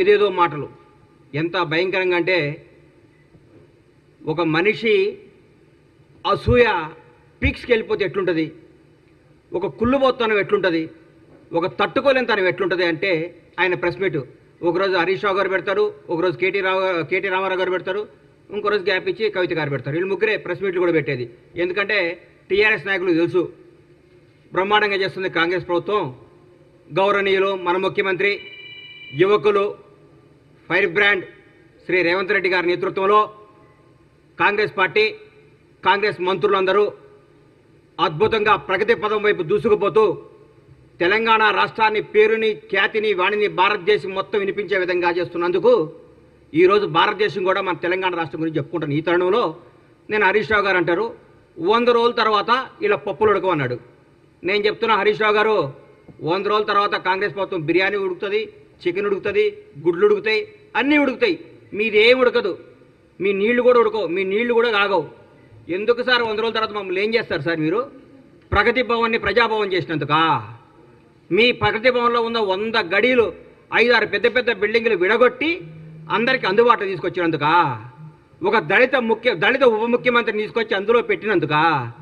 ఏదేదో మాటలు. ఎంత భయంకరంగా అంటే ఒక మనిషి అసూయ పీక్స్కి వెళ్ళిపోతే ఎట్లుంటుంది? ఒక కుళ్ళుబోత్తనం ఎట్లుంటుంది? ఒక తట్టుకోలేనితనం ఎట్లుంటుంది అంటే ఆయన ప్రెస్ మీట్. ఒకరోజు హరీష్ రావు గారు పెడతారు ఒకరోజు కేటీ రావు కేటీ రామారావు గారు పెడతారు ఇంకో రోజు గ్యాప్ ఇచ్చి కవిత గారు పెడతారు. వీళ్ళు ముగ్గురే ప్రెస్ మీట్లు కూడా పెట్టేది. ఎందుకంటే టీఆర్ఎస్ నాయకులు తెలుసు బ్రహ్మాండంగా చేస్తుంది కాంగ్రెస్ ప్రభుత్వం. గౌరవనీయులు మన ముఖ్యమంత్రి యువకులు ఫైర్ బ్రాండ్ శ్రీ రేవంత్ రెడ్డి గారి నేతృత్వంలో కాంగ్రెస్ పార్టీ కాంగ్రెస్ మంత్రులందరూ అద్భుతంగా ప్రగతి పదం వైపు దూసుకుపోతూ తెలంగాణ రాష్ట్రాన్ని పేరుని ఖ్యాతిని వాణిని భారతదేశం మొత్తం వినిపించే విధంగా చేస్తున్నందుకు ఈరోజు భారతదేశం కూడా మన తెలంగాణ రాష్ట్రం గురించి చెప్పుకుంటాను ఈ తరుణంలో నేను హరీష్ రావు గారు అంటారు వంద రోజుల తర్వాత ఇలా పప్పులు ఉడకమన్నాడు. నేను చెప్తున్నా హరీష్ రావు గారు వంద రోజుల తర్వాత కాంగ్రెస్ ప్రభుత్వం బిర్యానీ ఉడుకుతుంది చికెన్ ఉడుకుతుంది గుడ్లు ఉడుకుతాయి అన్నీ ఉడుకుతాయి. మీదే ఉడకదు. మీ నీళ్ళు కూడా ఉడకవు. మీ నీళ్ళు కూడా కాగవు ఎందుకు సార్ వంద రోజుల తర్వాత మమ్మల్ని ఏం చేస్తారు సార్ మీరు? ప్రగతి భవన్ని ప్రజాభవన్ చేసినందుకా? మీ ప్రగతి భవన్లో ఉన్న వంద గడీలు ఐదారు పెద్ద పెద్ద బిల్డింగులు విడగొట్టి అందరికి అందుబాటులో తీసుకొచ్చినందుకా? ఒక దళిత ముఖ్య దళిత ఉప ముఖ్యమంత్రిని తీసుకొచ్చి అందులో పెట్టినందుకా?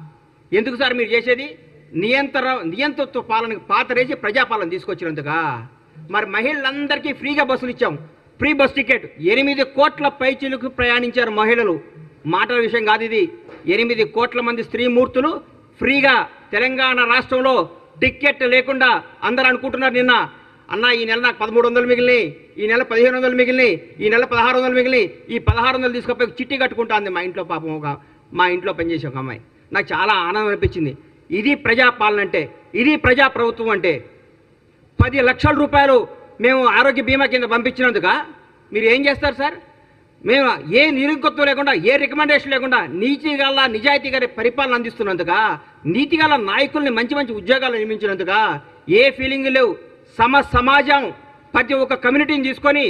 ఎందుకు సార్ మీరు చేసేది? నియంత్ర నియంతృత్వ పాలనకు పాతరేసి ప్రజాపాలన తీసుకొచ్చినందుకా? మరి మహిళలందరికీ ఫ్రీగా బస్సులు ఇచ్చాం. Free bus ticket. ఎనిమిది కోట్ల పైచీలకు ప్రయాణించారు మహిళలు. మాటల విషయం కాదు ఇది. ఎనిమిది కోట్ల మంది స్త్రీమూర్తులు ఫ్రీగా తెలంగాణ రాష్ట్రంలో టిక్కెట్ లేకుండా అందరూ అనుకుంటున్నారు నిన్న. అన్న ఈ నెల నాకు పదమూడు వందలు మిగిలినాయి. ఈ నెల పదిహేను వందలు మిగిలినాయి. ఈ నెల పదహారు వందలు మిగిలినాయి. ఈ పదహారు వందలు తీసుకుపోయి చిట్టి కట్టుకుంటాంది మా ఇంట్లో పాపం ఒక మా ఇంట్లో పనిచేసే ఒక అమ్మాయి. నాకు చాలా ఆనందం అనిపించింది. ఇది ప్రజాపాలన అంటే ఇది ప్రజా ప్రభుత్వం అంటే పది లక్షల రూపాయలు మేము ఆరోగ్య బీమా కింద పంపించినందుక మీరు ఏం చేస్తారు సార్? మేము ఏ నిరుగత్వం లేకుండా ఏ రికమెండేషన్ లేకుండా నీతి గల నిజాయితీ గారి పరిపాలన అందిస్తున్నందుక నీతి గల నాయకుల్ని మంచి మంచి ఉద్యోగాలు నియమించినందుక ఏ ఫీలింగ్ లేవు. సమ సమాజం ప్రతి ఒక్క కమ్యూనిటీని తీసుకొని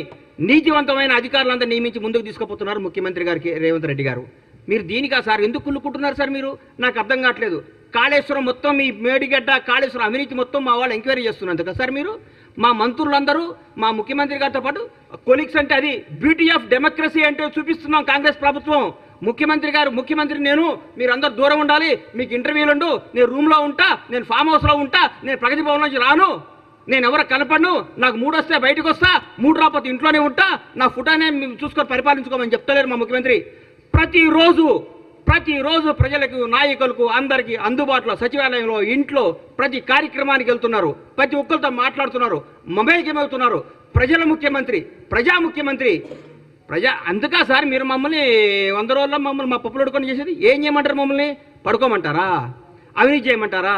నీతివంతమైన అధికారులంతా నియమించి ముందుకు తీసుకుపోతున్నారు ముఖ్యమంత్రి గారికి రేవంత్ రెడ్డి గారు. మీరు దీనికా సార్? ఎందుకు కుళ్ళుకుంటున్నారు సార్ మీరు? నాకు అర్థం కావట్లేదు. కాళేశ్వరం మొత్తం మీ మేడిగడ్డ కాళేశ్వరం అవినీతి మొత్తం మా వాళ్ళు ఎంక్వైరీ కదా సార్ మీరు? మా మంత్రులందరూ మా ముఖ్యమంత్రి గారితో పాటు కొలిక్స్ అంటే అది బ్యూటీ ఆఫ్ డెమోక్రసీ అంటే చూపిస్తున్నాం కాంగ్రెస్ ప్రభుత్వం. ముఖ్యమంత్రి గారు ముఖ్యమంత్రి నేను మీరందరూ దూరం ఉండాలి. మీకు ఇంటర్వ్యూలు ఉండు నేను రూమ్లో ఉంటా. నేను ఫామ్ హౌస్లో ఉంటా. నేను ప్రగతి భవన్ నుంచి రాను. నేను ఎవరు కనపడను. నాకు మూడు వస్తే బయటకు వస్తా. మూడు రాకపోతే ఇంట్లోనే ఉంటా. నా ఫుటానే చూసుకొని పరిపాలించుకోమని చెప్తలేరు మా ముఖ్యమంత్రి. ప్రతిరోజు ప్రతిరోజు ప్రజలకు నాయకులకు అందరికీ అందుబాటులో సచివాలయంలో ఇంట్లో ప్రతి కార్యక్రమానికి వెళ్తున్నారు. ప్రతి ఒక్కరితో మాట్లాడుతున్నారు. మమేకమవుతున్నారు. ప్రజల ముఖ్యమంత్రి ప్రజా ముఖ్యమంత్రి ప్రజా అందుకా సార్ మీరు మమ్మల్ని వంద రోజుల్లో మమ్మల్ని మా పప్పులు పడుకొని చేసేది? ఏం చేయమంటారు మమ్మల్ని? పడుకోమంటారా? అవినీతి చేయమంటారా?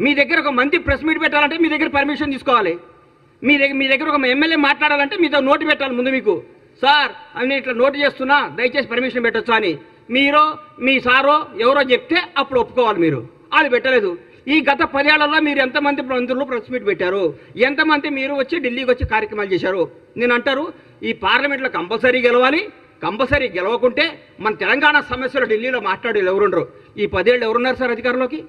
మీ దగ్గర ఒక మంది ప్రెస్ మీట్ పెట్టాలంటే మీ దగ్గర పర్మిషన్ తీసుకోవాలి. మీ దగ్గర మీ దగ్గర ఒక ఎమ్మెల్యే మాట్లాడాలంటే మీతో నోటు పెట్టాలి ముందు మీకు. సార్ అని ఇట్లా నోటు చేస్తున్నా దయచేసి పర్మిషన్ పెట్టొచ్చా అని. మీరు మీ సారో ఎవరో చెప్తే అప్పుడు ఒప్పుకోవాలి మీరు. అది పెట్టలేదు. ఈ గత పదేళ్ళలో మీరు ఎంతమంది మంత్రులు ప్రెస్ మీట్ పెట్టారు? ఎంతమంది మీరు వచ్చి ఢిల్లీకి వచ్చి కార్యక్రమాలు చేశారు? నేను అంటారు ఈ పార్లమెంట్లో కంపల్సరీ గెలవాలి. కంపల్సరీ గెలవకుంటే మన తెలంగాణ సమస్యలు ఢిల్లీలో మాట్లాడేది ఎవరుండరు ఈ పదేళ్ళు ఎవరున్నారు సార్ అధికారంలోకి?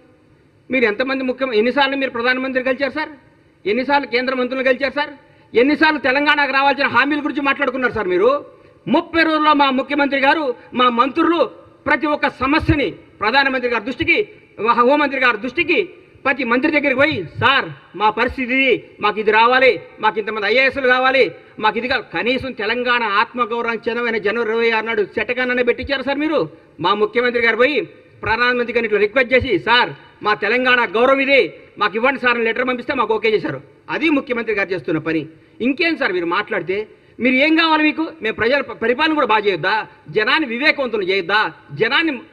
మీరు ఎంతమంది ముఖ్యం ఎన్నిసార్లు మీరు ప్రధానమంత్రి గెలిచారు సార్? ఎన్నిసార్లు కేంద్ర మంత్రులు గెలిచారు సార్? ఎన్నిసార్లు తెలంగాణకు రావాల్సిన హామీల గురించి మాట్లాడుకున్నారు సార్ మీరు? ముప్పై రోజుల్లో మా ముఖ్యమంత్రి గారు మా మంత్రులు ప్రతి ఒక్క సమస్యని ప్రధానమంత్రి గారి దృష్టికి హోంమంత్రి గారి దృష్టికి ప్రతి మంత్రి దగ్గరికి పోయి సార్ మా పరిస్థితి మాకు ఇది రావాలి మాకు ఇంతమంది ఐఏఎస్లు కావాలి మాకు ఇది కావాలి. కనీసం తెలంగాణ ఆత్మగౌరవం చెందమైన జనవరి ఇరవై ఆరు నాడు చెట్టగానే పెట్టించారు సార్ మీరు? మా ముఖ్యమంత్రి గారు పోయి ప్రధానమంత్రి గారిని ఇట్లా రిక్వెస్ట్ చేసి సార్ మా తెలంగాణ గౌరవం ఇది. మాకు ఇవ్వండి సార్ అని లెటర్ పంపిస్తే మాకు ఓకే చేశారు. అది ముఖ్యమంత్రి గారు చేస్తున్న పని. ఇంకేం సార్ మీరు మాట్లాడితే? మీరు ఏం కావాలి మీకు? మేము ప్రజల పరిపాలన కూడా బాగా చేయొద్దా? జనాన్ని వివేకవంతులు చేయొద్దా? జనాన్ని